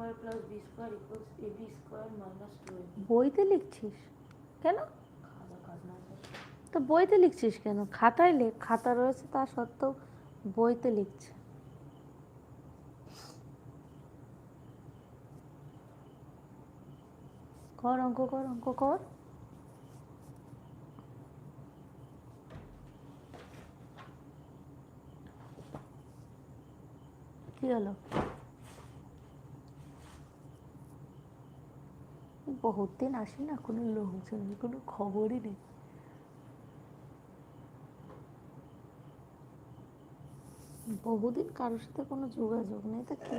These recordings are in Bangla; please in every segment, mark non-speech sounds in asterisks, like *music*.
Square plus B square equals A B square minus two বইতে লিখছিস? কেন। তো বইতে লিখছিস কেন? খাতায় লেখ খাতা রয়েছে তা সত্ত্বেও বইতে লিখছে। কর অঙ্ক কর অঙ্ক কর। কি হলো? বহুত দিন আসি না, কোনো লোকজন কোনো খবরই নেই। বহুদিন কারোর সাথে কোনো যোগাযোগ নেই, তা কি?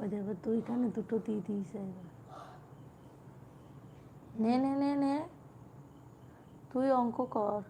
ওই দেখো দুইখানে দুটো দিয়ে দিয়েছে এবার। নে নে নে নে। তুই অঙ্ক কর।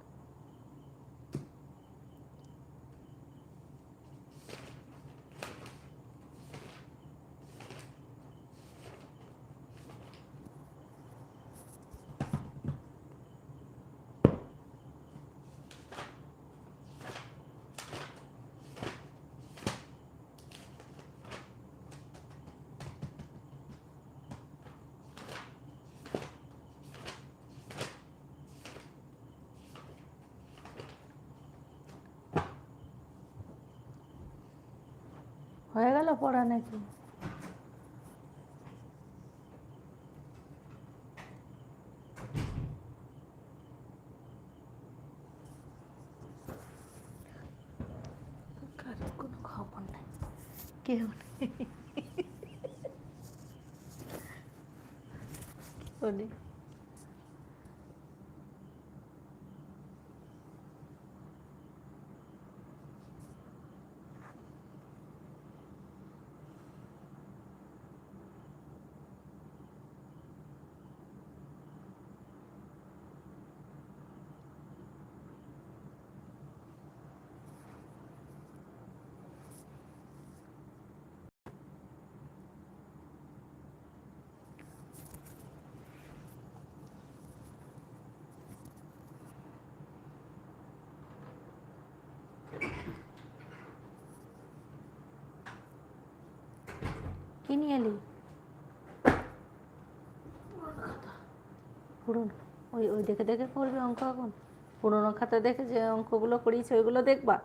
গেল নাকি কারোর কোনো খবর নেই কেউ নেই কেউ নেই কি এলি? পুরনো? ওই ওই দেখে দেখে করবে অঙ্ক এখন? পুরোনো খাতা দেখে যে অঙ্কগুলো করিয়েছে, ওইগুলো দেখবা?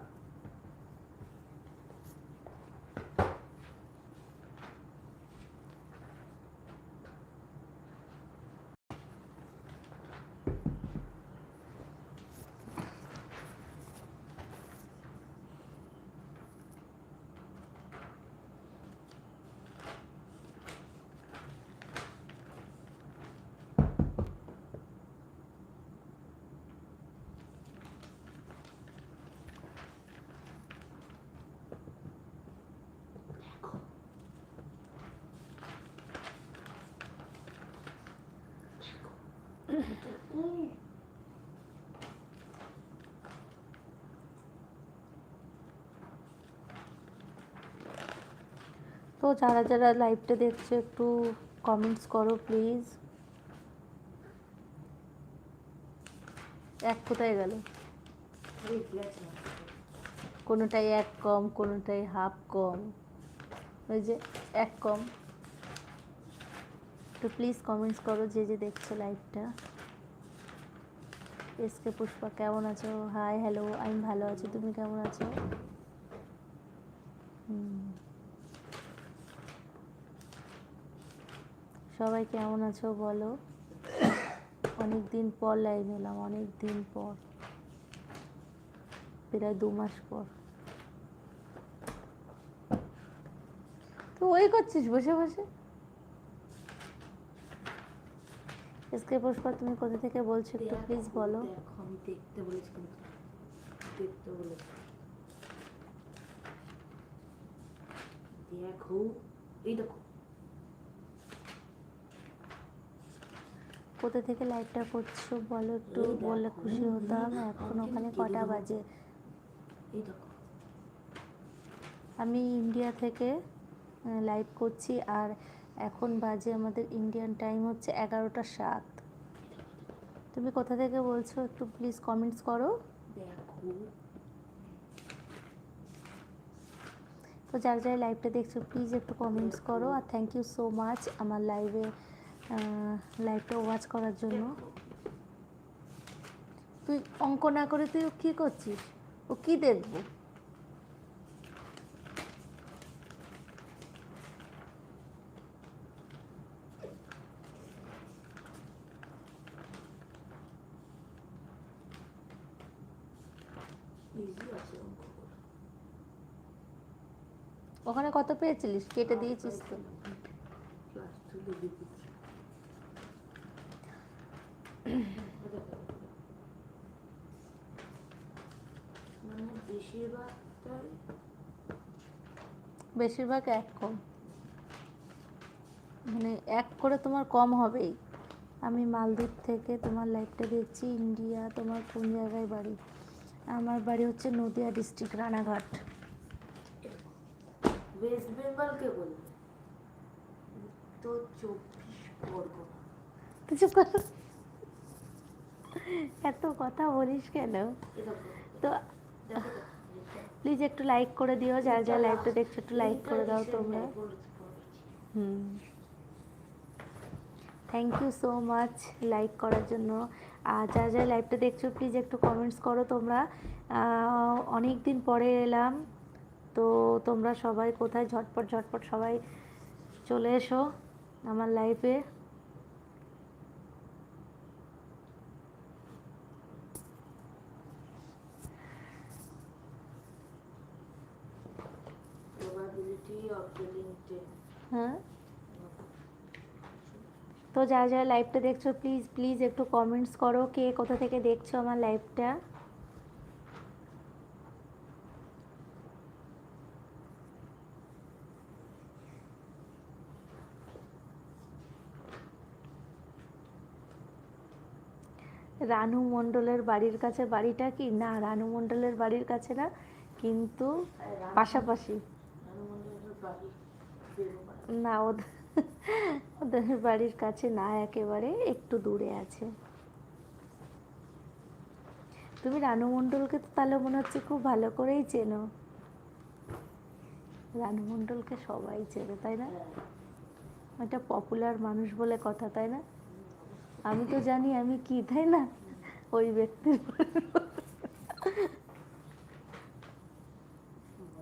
তো যারা যারা লাইভটা দেখছে, একটু কমেন্টস করো প্লিজ এক কোথায় গেল? কোনোটাই এক কম, কোনোটাই হাফ কম। ওই যে এক কম। তো প্লিজ কমেন্টস করো, যে যে দেখছ লাইভটা এসকে পুষ্পা কেমন আছো? হাই হ্যালো আমি ভালো আছি, তুমি কেমন আছো? সবাই কেমন আছো বলো? অনেক দিন পর লাইভ এলাম অনেক দিন পর। প্রায় দু মাস পর। তো ওই করছিস বসে বসে? এসকে পুষ্পা তুমি কোথা থেকে বলছো একটু প্লিজ বলো। আমি দেখতে বলেছি কিন্তু দেখতে বলেছি। দেখো এই দেখো। কোথা থেকে লাইভটা করছ বলো একটু বললে খুশি হতাম। এখন ওখানে কটা বাজে? এই দেখো। আমি ইন্ডিয়া থেকে লাইভ করছি আর এখন বাজে আমাদের ইন্ডিয়ান টাইম হচ্ছে এগারোটা সাত। তুমি কোথা থেকে বলছো? একটু প্লিজ কমেন্টস করো। তো যারা যারা লাইভটা দেখছ প্লিজ একটু কমেন্টস করো। আর থ্যাংক ইউ সো মাচ আমার লাইভে লাইভটা ওয়াচ করার জন্য। তুই অঙ্ক না করে তুই কী করছিস? ও কী দেখব? ওখানে কত পেয়েছিলিস? কেটে দিয়েছিস তো। মানে বেশিরভাগ এক কম। মানে এক করে তোমার কম হবেই। আমি মালদ্বীপ থেকে তোমার লাইফটা দেখছি ইন্ডিয়া তোমার কোন জায়গায় বাড়ি? আমার বাড়ি হচ্ছে নদিয়া ডিস্ট্রিক্ট রানাঘাট। ওয়েস্ট বেঙ্গলকে তো চব্বিশ পরগনা তুই চুপ কর। এত কথা বলিস কেন? তো প্লিজ একটু লাইক করে দিও যারা যারা লাইভটা দেখছ একটু লাইক করে দাও তোমরা। হুম। Thank you so much like করার জন্য। আর যারা যারা লাইভটা দেখছ প্লিজ একটু কমেন্টস করো তোমরা। অনেক দিন পরে এলাম তো তোমরা সবাই কোথায়? ঝটপট ঝটপট সবাই চলে এসো আমার লাইফে Probability of getting ten. হ্যাঁ তো যারা যারা লাইভটা দেখছ প্লিজ প্লিজ একটু কমেন্টস করো কে কোথা থেকে দেখছ আমার লাইভটা রানু মণ্ডলের বাড়ির কাছে বাড়িটা কি? না রানু মণ্ডলের বাড়ির কাছে না কিন্তু পাশাপাশি। না ওদের ওদের বাড়ির কাছে না একেবারে, একটু দূরে আছে। তুমি রানু মণ্ডলকে তো তাহলে মনে হচ্ছে খুব ভালো করেই চেনো। রানু মণ্ডলকে সবাই চেনে, তাই না? একটা পপুলার মানুষ বলে কথা, তাই না? আমি তো জানি আমি কি, তাই না? ওই ব্যক্তির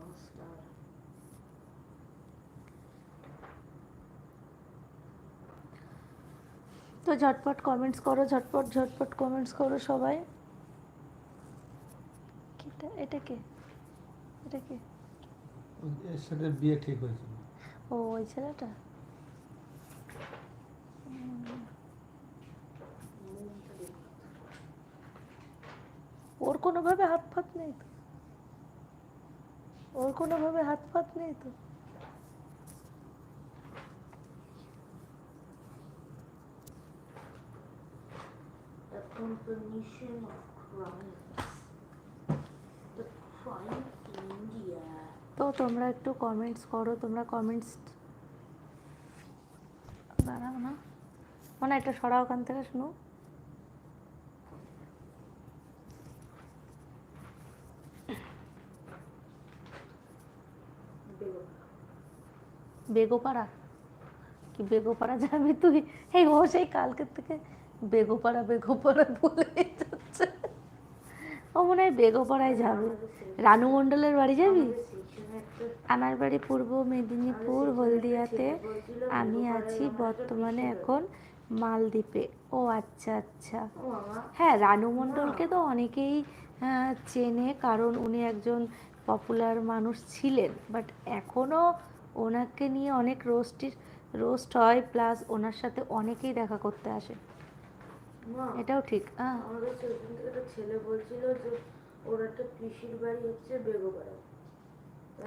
monster। তো ঝটপট কমেন্টস করো ঝটপট ঝটপট কমেন্টস করো সবাই। এটা এটা কে? এটা কে? এর সাথে বিয়ে ঠিক হয়েছিল ও ওই ছেলেটা? ওর কোনোভাবে হাত ফাত নেই তো? ওর কোনোভাবে হাত ফাত নেই তো The combination of crimes. The crime in India. তো তোমরা একটু কমেন্টস করো, তোমরা কমেন্টস দাঁড়াও না মানে এটা সরাও ওখান থেকে, শুনো। বেগোপাড়া কি বেগোপাড়া যাবি তুই এই ও সেই কালকের থেকে বেগোপাড়া বেগোপাড়া বলে যাচ্ছে। ও মনে হয় বেগোপাড়ায় যাবে রানু মণ্ডলের বাড়ি যাবি? আমার বাড়ি পূর্ব মেদিনীপুর, হলদিয়াতে। আমি আছি বর্তমানে এখন মালদ্বীপে। ও আচ্ছা আচ্ছা। হ্যাঁ রানু মণ্ডলকে তো অনেকেই চেনে কারণ উনি একজন পপুলার মানুষ ছিলেন। বাট এখনও ওনাকে নিয়ে অনেক রোস্টি রোস্ট হয়, প্লাস ওনার সাথে অনেকেই দেখা করতে আসে। এটাও ঠিক আমাদের সেখান থেকে একটা ছেলে বলছিল যে ওর একটা পিসির বাড়ি হচ্ছে বেগোপাড়ায়।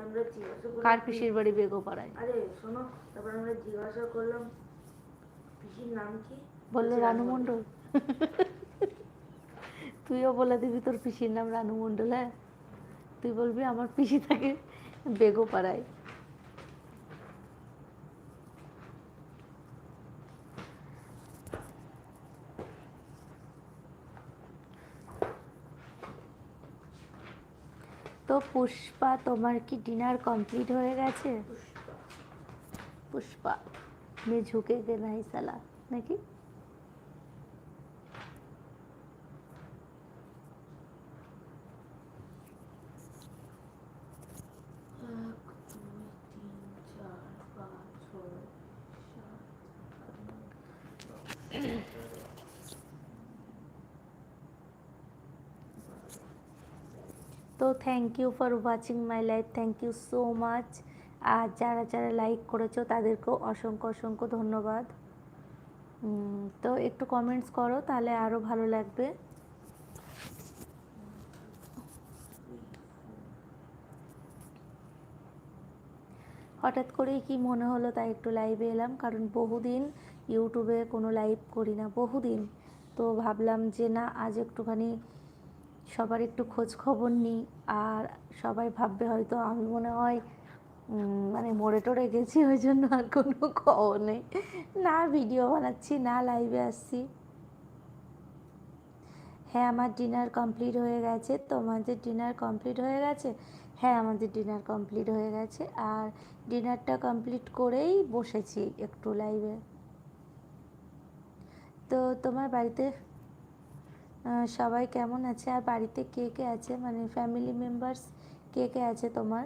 আমরা জিজ্ঞাসা করলাম কার পিসির বাড়ি বেগোপাড়ায়? আরে শোনো তারপর আমরা জিজ্ঞাসা করলাম পিসির নাম কি? বলল রানু মণ্ডল তুইও বলে দিবি তোর পিসির নাম রানু মণ্ডল হ্যাঁ? তুই বলবি আমার পিসি থাকে বেগোপাড়ায়। পুষ্পা, তোমার কি ডিনার কমপ্লিট হয়ে গেছে? পুষ্পা মে ঝুঁকে গে নাই সালা, নাকি? এক দুই তিন চার পাঁচ ছয় সাত আট নয় দশ এগারো তো thank you for watching my life thank you so much আর যারা যারা লাইক করেছ, তাদেরকেও অসংখ্য অসংখ্য ধন্যবাদ। তো একটু কমেন্টস করো, তাহলে আরও ভালো লাগবে। হঠাৎ করেই কি মনে হলো, তাই একটু লাইভে এলাম। কারণ বহুদিন ইউটিউবে কোনো লাইভ করি না, বহুদিন। তো ভাবলাম যে না, আজ একটুখানি সবার একটু খোঁজ খবর নিই। আর সবাই ভাববে হয়তো আমি মনে হয় মানে মরে টরে গেছি, ওই জন্য আর কোনো খবর নেই। না ভিডিও বানাচ্ছি, না লাইভে আসছি। হ্যাঁ আমার ডিনার কমপ্লিট হয়ে গেছে। তোমাদের ডিনার কমপ্লিট হয়ে গেছে? হ্যাঁ আমাদের ডিনার কমপ্লিট হয়ে গেছে। আর ডিনারটা কমপ্লিট করেই বসেছি একটু লাইভে তো তোমার বাড়িতে সবাই কেমন আছে? আর বাড়িতে কে কে আছে? মানে ফ্যামিলি মেম্বার্স কে কে আছে তোমার?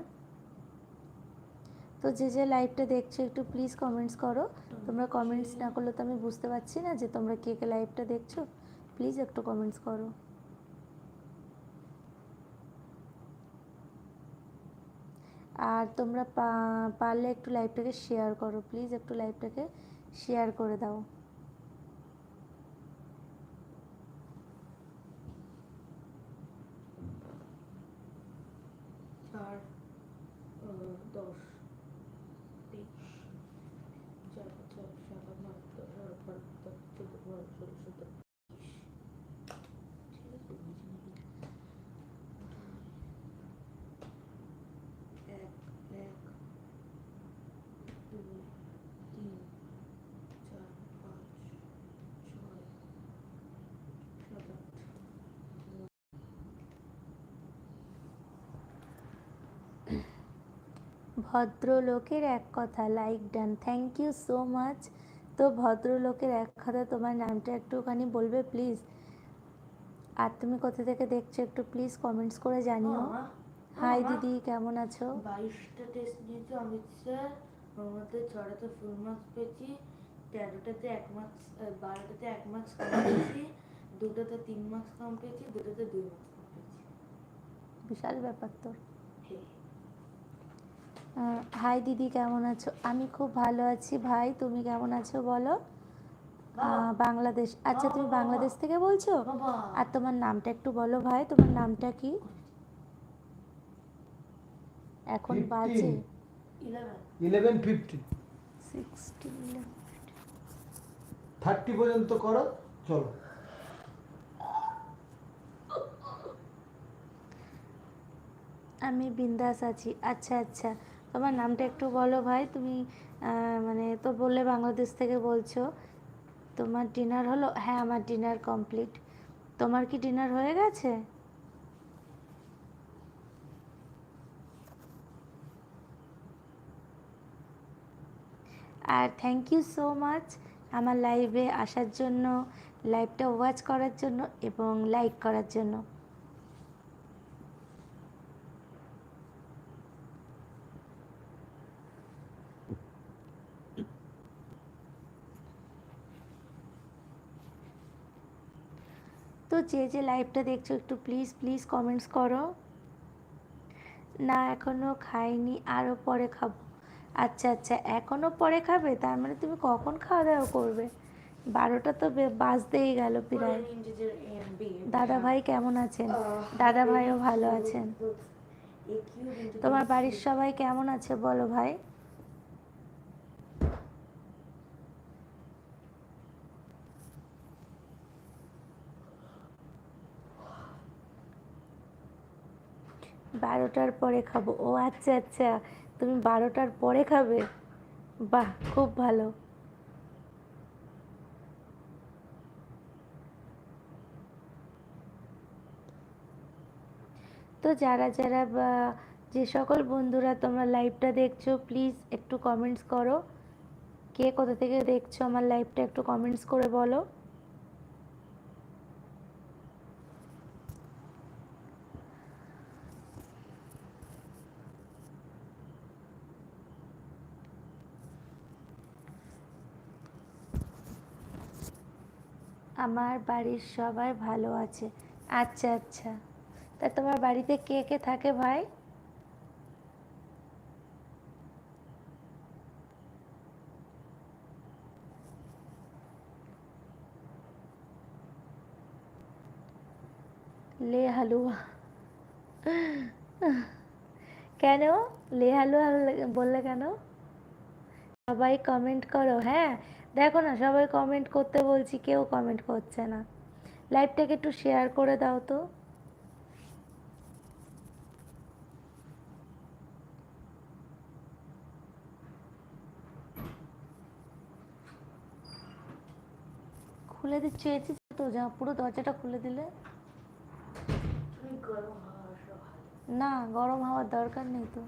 তো যে যে লাইভটা দেখছ, একটু প্লিজ কমেন্টস করো। তোমরা কমেন্টস না করলে তো আমি বুঝতে পারছি না যে তোমরা কে কে লাইভটা দেখছ। প্লিজ একটু কমেন্টস করো। আর তোমরা পারলে একটু লাইভটাকে শেয়ার করো। প্লিজ একটু লাইভটাকে শেয়ার করে দাও চার আহ, দশ তেইশ চার চার সাত আট নয় দশ এগারো বারো তেরো চোদ্দ পনেরো ষোলো সতেরো উনিশ ঠিক আছে বুঝে নিবি এক এক দুই তিন চার পাঁচ ছয় সাত আট ভদ্রলোকের এক কথা like done thank you so much তো ভদ্রলোকের এক কথা তোমার নামটা একটুখানি বলবে প্লিজ আর তুমি কোথা থেকে দেখছ একটু প্লিজ কমেন্টস করে জানিও। হাই দিদি কেমন আছো? বাইশটা টেস্ট নিয়েছে অমিত স্যার ওর মধ্যে ছটাতে ফুল মার্কস পেয়েছি। তেরোটাতে এক মার্কস বারোটাতে এক মার্কস কম পেয়েছি। দুটোতে তিন মার্কস কম পেয়েছি দুটোতে দুই মার্কস কম পেয়েছি। বিশাল ব্যাপার তোর। হাই দিদি কেমন আছো? আমি খুব ভালো আছি ভাই তুমি কেমন আছো বলো? বাংলাদেশ আচ্ছা তুমি বাংলাদেশ থেকে বলছো? আর তোমার নামটা একটু বলো ভাই তোমার নামটা কি? এখন বাজে। ইলেভেন ফিফটি সিক্সটি থার্টি পর্যন্ত করো চলো। আমি বিন্দাস আছি। আচ্ছা আচ্ছা। তোমার নামটা একটু বলো ভাই, তুমি মানে তো বললে বাংলাদেশ থেকে বলছো। তোমার ডিনার হলো হ্যাঁ আমার ডিনার কমপ্লিট তোমার কি ডিনার হয়ে গেছে? আর থ্যাংক ইউ সো মাচ আমার লাইভে আসার জন্য লাইভটা ওয়াচ করার জন্য এবং লাইক করার জন্য। তো যে যে লাইভটা দেখছ একটু প্লিজ প্লিজ কমেন্টস করো। না এখনও খাইনি আরও পরে খাব। আচ্ছা আচ্ছা এখনও পরে খাবে? তার মানে তুমি কখন খাওয়া দাওয়া করবে? বারোটা তো বাজতেই গেল প্রায়। দাদা ভাই কেমন আছেন? দাদা ভাইও ভালো আছেন। তোমার বাড়ির সবাই কেমন আছে বলো ভাই? বারোটার পরে খাব। ও আচ্ছা আচ্ছা তুমি বারোটার পরে খাবে? বাহ, খুব ভালো। তো যারা যারা বা যে সকল বন্ধুরা তোমরা লাইভটা দেখছ প্লিজ একটু কমেন্টস করো। কে কোথা থেকে দেখছ আমার লাইভটা একটু কমেন্টস করে বলো। আমার বাড়ির সবাই ভালো আছে। আচ্ছা আচ্ছা। তা তোমার বাড়িতে কে কে থাকে ভাই? লে হালুয়া কেন? লে হালুয়া বললে কেন? সবাই কমেন্ট করো হ্যাঁ? দেখো না, সবাই কমেন্ট করতে বলছি, কেউ কমেন্ট করছে না। লাইভটাকে একটু শেয়ার করে দাও তো। খুলে দিচ্ছ তো, যা, পুরো দরজাটা খুলে দিলে। না, গরম হওয়ার দরকার নেই তো।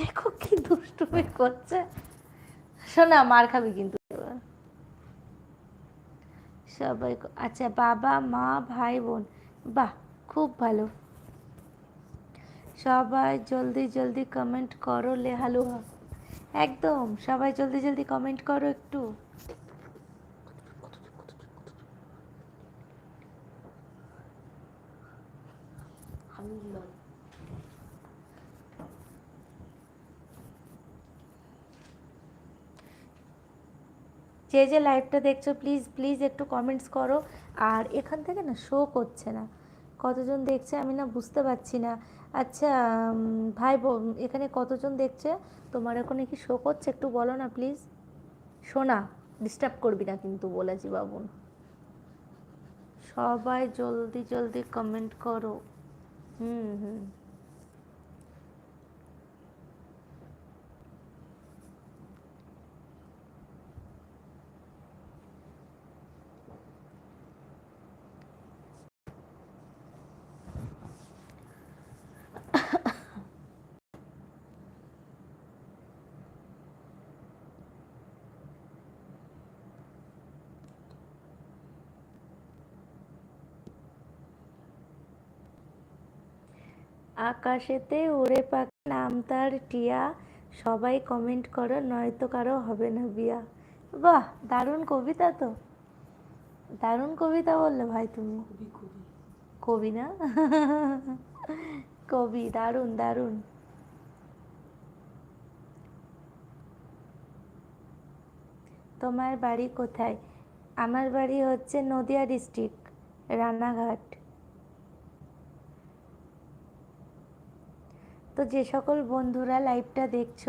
দেখো কি দুষ্টুমি করছে। শোনা, মার খাবি কিন্তু। সবাই আচ্ছা বাবা, মা, ভাই, বোন। বাহ, খুব ভালো। সবাই জলদি জলদি কমেন্ট করো লে হালুয়া একদম, সবাই জলদি জলদি কমেন্ট করো একটু। আমি যে যে লাইভটা দেখছ প্লিজ প্লিজ একটু কমেন্টস করো। আর এখান থেকে না শো করছে না। কতজন দেখছে আমি না বুঝতে পারছি না। আচ্ছা ভাই এখানে কতজন দেখছে? তোমার ওখানে কি শো করছে? একটু বলো না প্লিজ শোনা ডিস্টার্ব করবি না কিন্তু বলেছি বাবুন সবাই জলদি জলদি কমেন্ট করো। হুম হুম। আকাশেতে উড়ে পাখি নাম তার টিয়া। সবাই কমেন্ট করো নয়তো কারও হবে না বিয়া। বাহ দারুণ কবিতা তো। দারুণ কবিতা বললে ভাই তুমি। কবি না? কবি দারুণ দারুণ। তোমার বাড়ি কোথায়? আমার বাড়ি হচ্ছে নদিয়া ডিস্ট্রিক্ট রানাঘাট। তো যে সকল বন্ধুরা লাইভটা দেখছ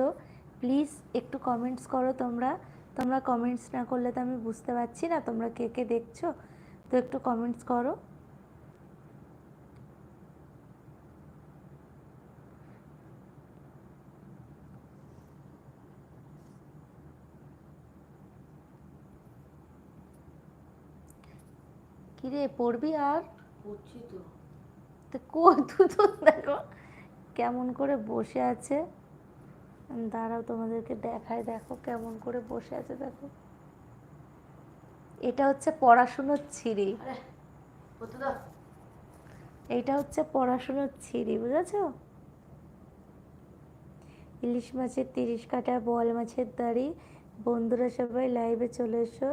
প্লিজ একটু কমেন্টস করো তোমরা। তোমরা কমেন্টস না করলে তো আমি বুঝতে পারছি না তোমরা কে কে দেখছ তো একটু কমেন্টস করো। কিরে পড়বি আর? করছি তো। তো তো *laughs* দেখো। কেমন করে বসে আছে? দাঁড়াও তোমাদেরকে দেখায় দেখো কেমন করে বসে আছে দেখো। এটা হচ্ছে পড়াশুনোর ছিঁড়ি। এইটা হচ্ছে পড়াশুনোর ছিঁড়ি বুঝেছ? ইলিশ মাছের তিরিশ কাটা বোয়াল মাছের দাড়ি। বন্ধুরা সবাই লাইভে চলে এসো।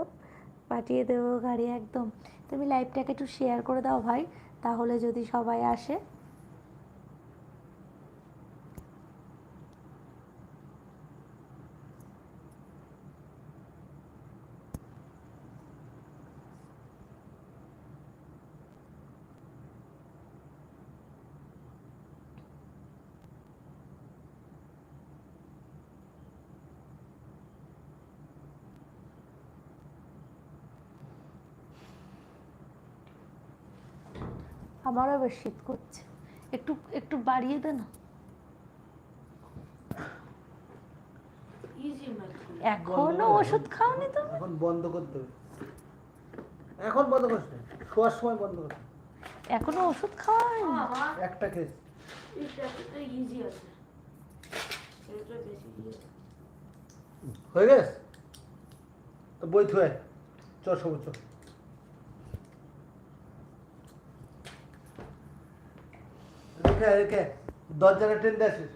পাঠিয়ে দেবো গাড়ি একদম। তুমি লাইভটাকে একটু শেয়ার করে দাও ভাই তাহলে যদি সবাই আসে। আমারও বেশ শীত করছে। একটু একটু বাড়িয়ে দে না। এখনও ওষুধ খাওনি তুমি? এখন বন্ধ করতে এখন বন্ধ করতে শোয়ার সময় বন্ধ করতে এখনও ওষুধ খাওয়া হয়নি? একটা কেস এটা তো ইজি আছে। এটা বেশি ইজি আছে হয়ে গেছে? তো বই থুয়ে চল সবুজ চল। রেখে রেখে দরজাটা টেন দিয়ে আসিস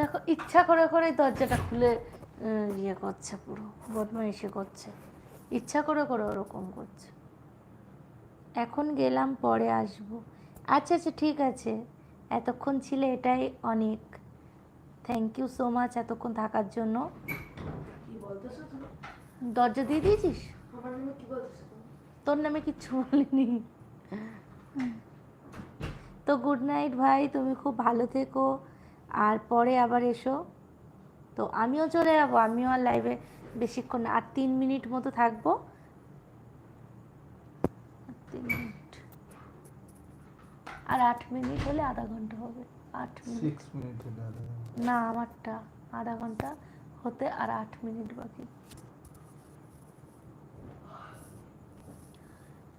দেখো ইচ্ছা করে করে দরজাটা খুলে ইয়ে করছে পুরো বদমাইশি করছে। ইচ্ছা করে করে ওরকম করছে। এখন গেলাম পরে আসব। আচ্ছা আচ্ছা ঠিক আছে। এতক্ষণ ছিলে এটাই অনেক। থ্যাংক ইউ সো মাচ এতক্ষণ থাকার জন্য। দরজা দিয়ে দিয়েছিস? তোর নামে কিচ্ছু বলিনি। তো গুড নাইট ভাই তুমি খুব ভালো থেকো। আর পরে আবার এসো। তো আমিও চলে যাব আমিও আর লাইভে বেশিক্ষণ আর তিন মিনিট মতো থাকব। আর তিন মিনিট। আর আট মিনিট হলে আধা ঘণ্টা হবে। আট মিনিট। মিনিট না আমারটা আধা ঘণ্টা হতে আর আট মিনিট বাকি।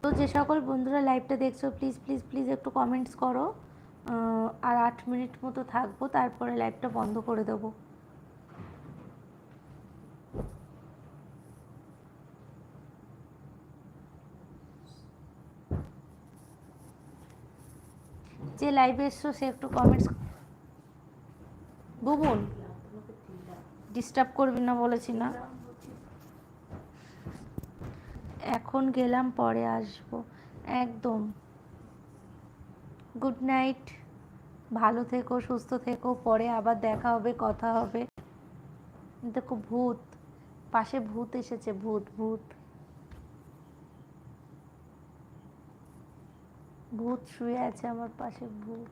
তো যে সকল বন্ধুরা লাইভটা দেখছ প্লিজ প্লিজ প্লিজ একটু কমেন্টস করো। আর আট মিনিট মতো থাকব, তারপরে লাইভটা বন্ধ করে দেবো। যে লাইভে এসছো, সে একটু কমেন্টস বুবুন ডিস্টার্ব করবি না বলেছি না? এখন গেলাম, পরে আসব। একদম। গুড নাইট ভালো থেকো সুস্থ থেকো পরে আবার দেখা হবে কথা হবে। দেখো ভূত পাশে ভূত এসেছে ভূত ভূত। ভূত শুয়ে আছে আমার পাশে ভূত।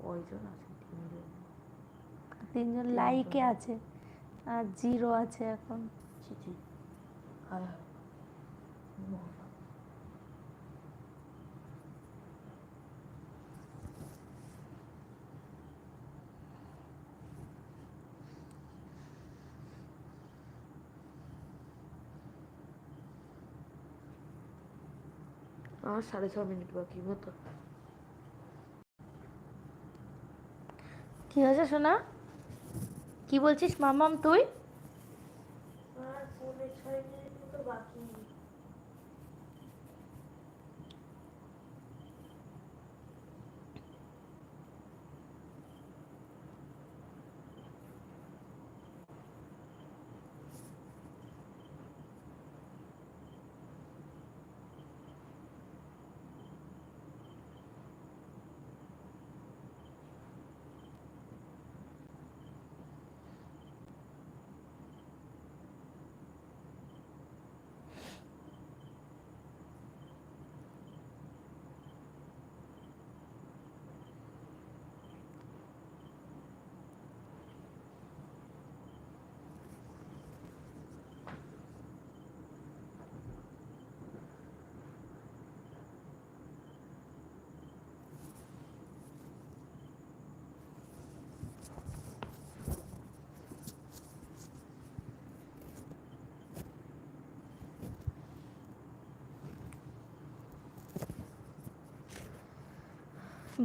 কয়জন আছে? তিনজন। লাইকে আছে আর জিরো আছে এখন ছি ছি হায় হায় মহা। আমার সাড়ে ছ মিনিট বাকি মতো। কি হয়েছে সোনা? কি বলছিস মামাম তুই আর পৌনে ছয় মিনিট মতো বাকি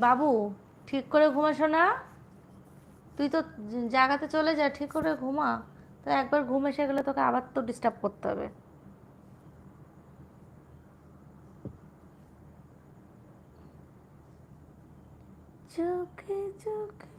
বাবু, ঠিক করে ঘুমাস না তুই তো জাগাতে চলে যা, ঠিক করে ঘুমা। তো একবার ঘুম এসে গেলে তোকে আবার তো ডিস্টার্ব করতে হবে। চোখে চোখে